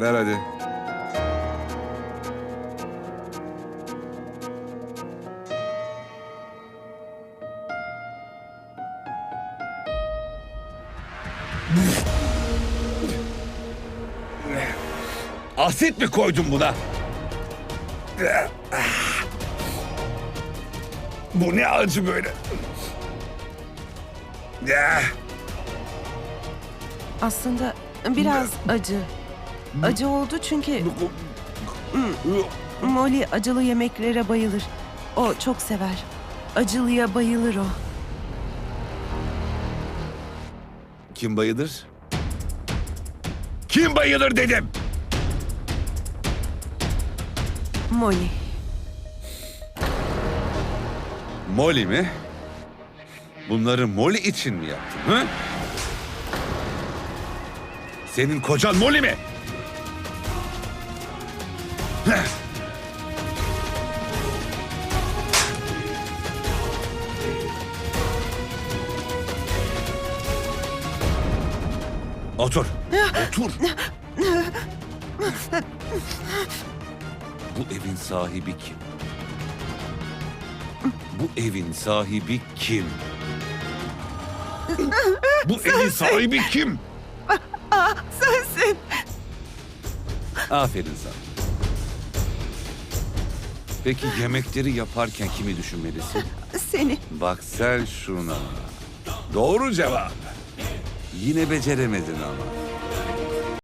Ver hadi. Asit mi koydun buna? Bu ne acı böyle? Ya. Aslında biraz acı. Acı oldu çünkü Molly acılı yemeklere bayılır. O çok sever. Acılıya bayılır o. Kim bayılır? Kim bayılır dedim. Molly. Molly mi? Bunları Molly için mi yaptın? Hı? Senin kocan Molly mi? Otur. Otur. Bu evin sahibi kim? Bu evin sahibi kim? Bu evin sahibi kim? Sensin. Aferin sana. Peki yemekleri yaparken kimi düşünmelisin? Seni. Bak sen şuna. Doğru cevap. Yine beceremedin ama.